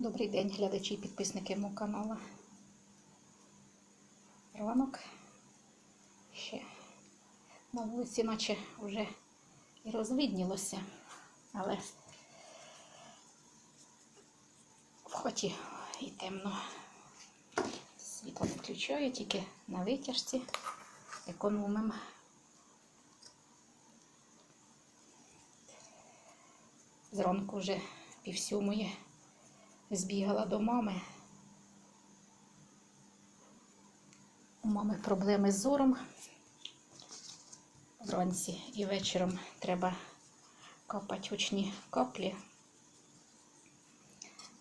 Добрий день, глядачі і підписники мого каналу. Ранок. Ще на вулиці, наче вже і розвиднілося, але в хаті і темно. Світло не включаю, тільки на витяжці економимо. Зранку вже півсьомої збігала до мами. У мами проблеми з зором. Вранці і вечором треба капати очні каплі.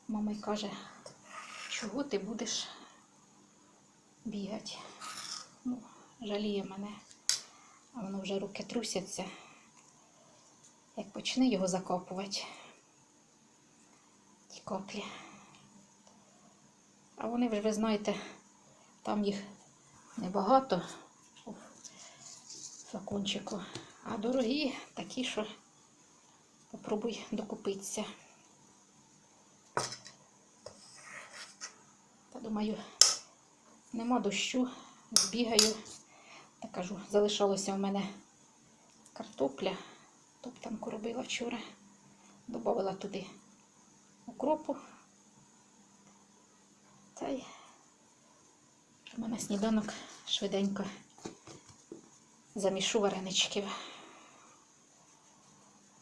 Мама й каже, чого ти будеш бігати? Ну, жаліє мене, а воно вже руки трусяться, як почне його закопувати ті. А вони вже, ви знаєте, там їх небагато у флакончику, а дорогі такі, що попробуй докупитися. Та думаю, нема дощу, збігаю. Та кажу, залишалося в мене картопля, топтанку робила вчора, додавала туди укропу. Та й в мене сніданок швиденько замішу вареничків.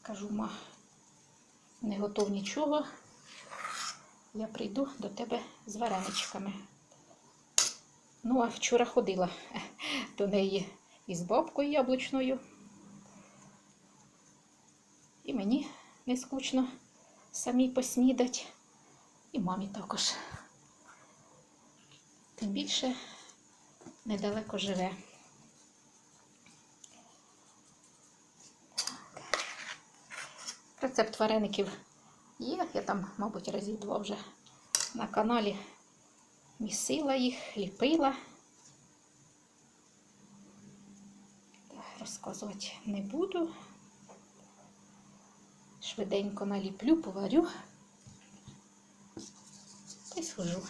Кажу, ма, не готов нічого. Я прийду до тебе з вареничками. Ну, а вчора ходила до неї із бабкою яблучною. І мені не скучно самі поснідать. І мамі також. Тим більше недалеко живе. Рецепт вареників є. Я там, мабуть, разів два вже на каналі місила їх, ліпила. Розказувати не буду. Швиденько наліплю, поварю та й схожу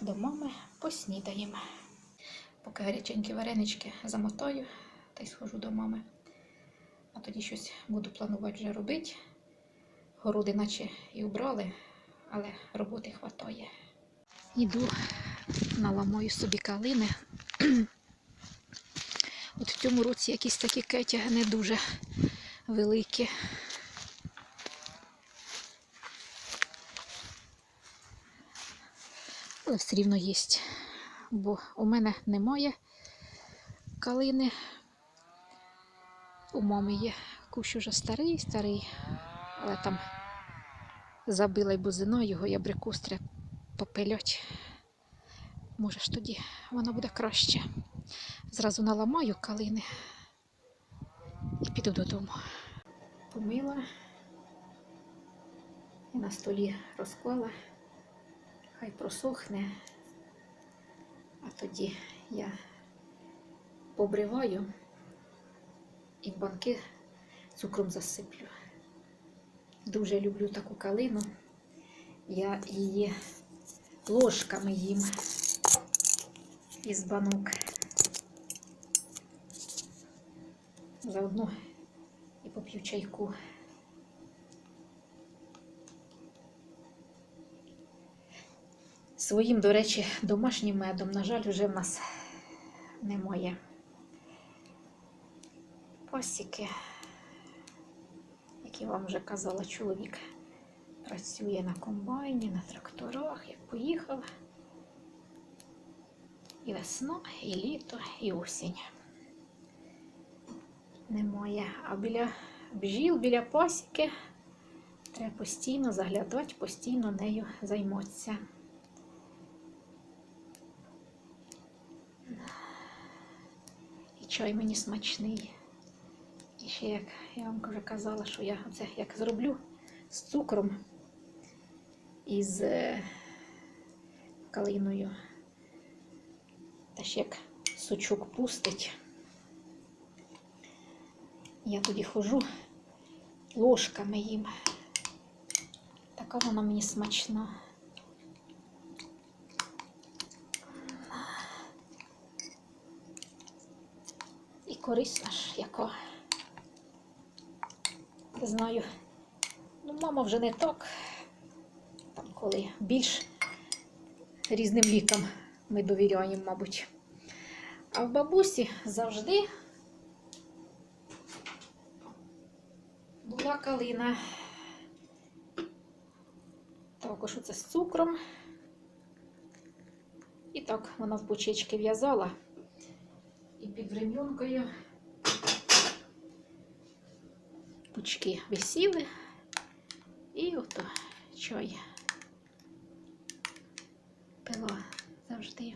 до мами поснідаємо. Поки гаряченькі варенички замотаю та й схожу до мами. А тоді щось буду планувати вже робити. Городи наче і убрали, але роботи хватає. Іду, наламаю собі калини. От в цьому році якісь такі кетяги не дуже великі. Але все рівно є. Бо у мене немає калини. У мами є кущ уже старий, старий, але там забила й бузина, його я брикустря попилять. Може ж тоді воно буде краще. Зразу наламаю калини і піду додому. Помила і на столі розклала. Хай просохне, а тоді я побриваю і банки цукром засиплю. Дуже люблю таку калину. Я її ложками їм із банок. Заодно поп'ю чайку. Своїм, до речі, домашнім медом, на жаль, вже в нас немає. Пасіки, як я вам вже казала, чоловік працює на комбайні, на тракторах, як поїхав. І весна, і літо, і осінь. Немає. А біля бджіл, біля пасіки треба постійно заглядати, постійно нею займатися. І чай мені смачний. І ще, як я вам вже казала, що я це як зроблю з цукром і з е, калиною. Та ще як сучок пустить. Я тоді хожу ложками їм. така вона мені смачна. І корисна ж яка. Не знаю. Ну, мама вже не так. Там коли більш різним лікам ми довіряємо, мабуть. А в бабусі завжди була калина. Також оце з цукром. І так вона в пучечки в'язала. І під врем'янкою пучки висіли. І ото чай пила завжди.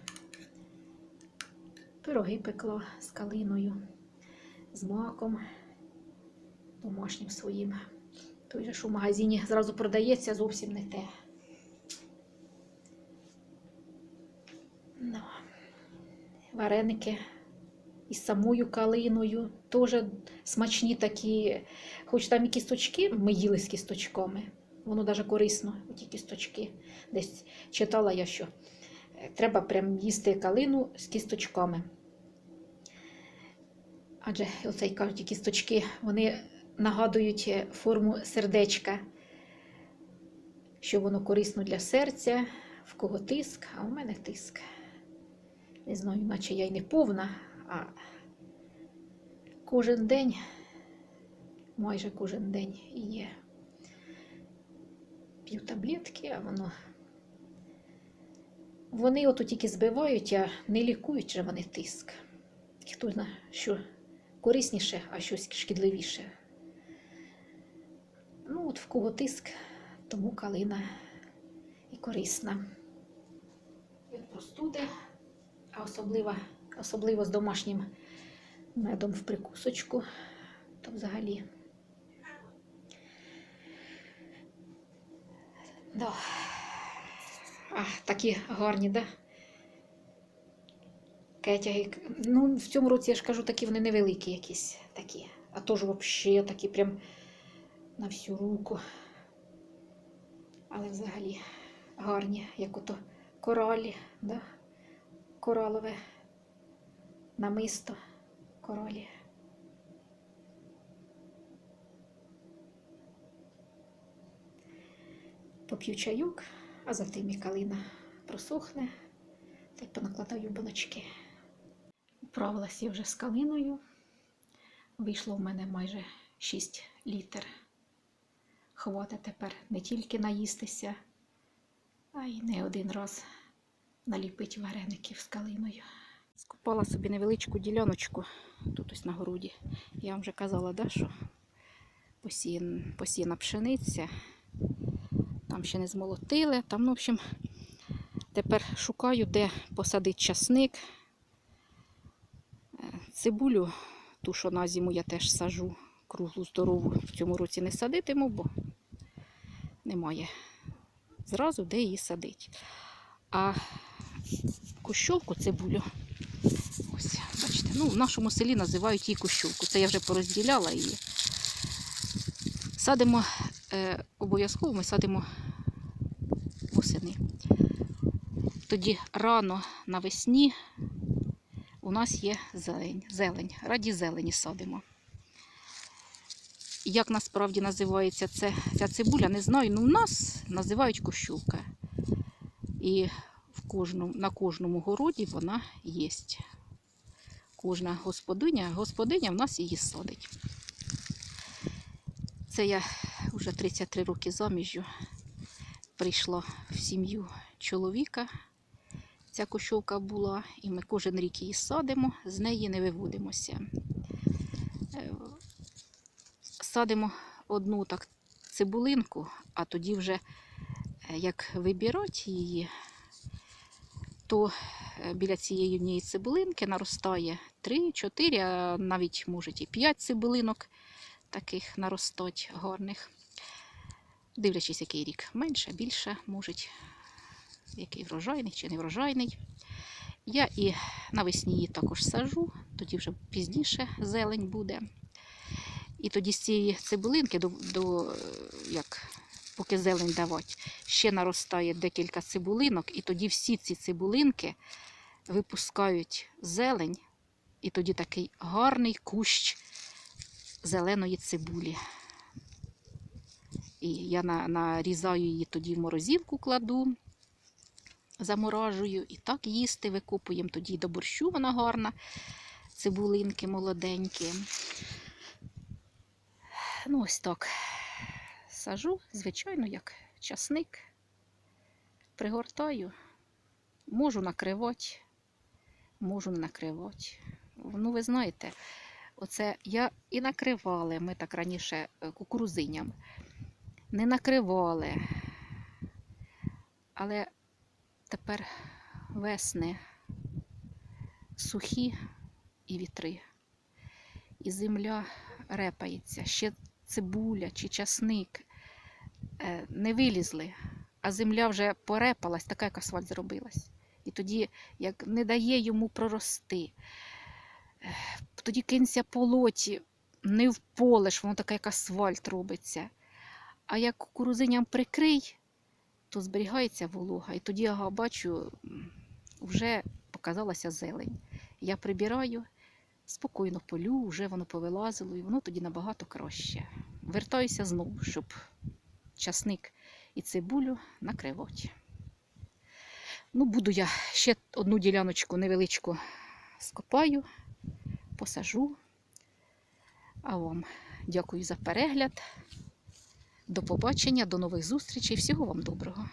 Пироги пекла з калиною, з маком домашнім своїм. Той же, що в магазині зразу продається, зовсім не те. Ну, вареники із самою калиною. Теж смачні такі, хоч там і кісточки, ми їли з кісточками. Воно навіть корисно, ті кісточки. Десь читала я, що е, треба прям їсти калину з кісточками. Адже оцей кажуть, кісточки, вони нагадують форму сердечка, що воно корисно для серця, в кого тиск, а у мене тиск. Не знаю, наче я й не повна, а кожен день, майже кожен день є. П'ю таблетки, а воно. Вони ото тільки збивають, а не лікують же вони тиск. Хто знає, що корисніше, а щось шкідливіше. Ну, от в кого тиск, тому калина і корисна. Від простуди, а особливо, особливо з домашнім медом в прикусочку, то взагалі. Да. А, такі гарні, да? Кетяги. Ну, в цьому році, я ж кажу, такі вони невеликі якісь такі. А то ж взагалі такі прям на всю руку. Але взагалі гарні, як ото коралі, да? коралове намисто коралі. Поп'ю чайок, а затим і калина просохне, та й понакладаю баночки. Управилася я вже з калиною. Вийшло в мене майже 6 літр. Хватить тепер не тільки наїстися, а й не один раз наліпити вареників з калиною. Скупала собі невеличку діляночку тут ось на городі. Я вам вже казала, да, що посіян, посіяна пшениця. Там ще не змолотили. Там, ну, в общем, тепер шукаю, де посадити часник. Е, Цибулю, ту, що на зиму я теж сажу, круглу здорову. В цьому році не садитиму, бо немає зразу де її садити. А кущовку цибулю, ось, бачите, ну, в нашому селі називають її кущовку. Це я вже порозділяла її. Садимо, е, обов'язково ми садимо восени. Тоді рано навесні у нас є зелень. зелень. Раді зелені садимо. Як насправді називається це, ця цибуля, не знаю. Ну, у нас називають кущовка. І в кожному, на кожному городі вона є. Кожна господиня, господиня в нас її садить. Це я вже 33 роки заміжжю прийшла в сім'ю чоловіка. Ця кущовка була, і ми кожен рік її садимо, з неї не виводимося. Е, Садимо одну так цибулинку, а тоді вже е, як вибирати її, то е, біля цієї однієї цибулинки наростає 3-4, а навіть може і 5 цибулинок таких наростать гарних. Дивлячись, який рік менше, більше, можуть, який врожайний чи не врожайний. Я і навесні її також сажу, тоді вже пізніше зелень буде. І тоді з цієї цибулинки до, до, як поки зелень давати, ще наростає декілька цибулинок, і тоді всі ці цибулинки випускають зелень, і тоді такий гарний кущ зеленої цибулі. І я на- нарізаю її тоді в морозилку кладу, заморажую і так їсти викопуємо. Тоді до борщу вона гарна, цибулинки молоденькі. Ну, ось так. Сажу, звичайно, як часник. Пригортаю. Можу накривати, можу не накривати. Ну, ви знаєте, оце я і накривали, ми так раніше е, кукурузиням. Не накривали. Але тепер весни сухі і вітри. І земля репається, ще цибуля чи часник е, не вилізли, а земля вже порепалась, така як асфальт зробилась. І тоді, як не дає йому прорости, е, тоді кинься по лоті, не вполеш, воно таке, як асфальт робиться. А як кукурузиням прикрий, то зберігається волога. І тоді я бачу, вже показалася зелень. Я прибираю, спокійно полю, вже воно повилазило, і воно тоді набагато краще. Вертаюся знову, щоб часник і цибулю накривати. Ну, буду я ще одну діляночку невеличку скопаю, посажу. А вам дякую за перегляд. До побачення, до нових зустрічей. Всього вам доброго.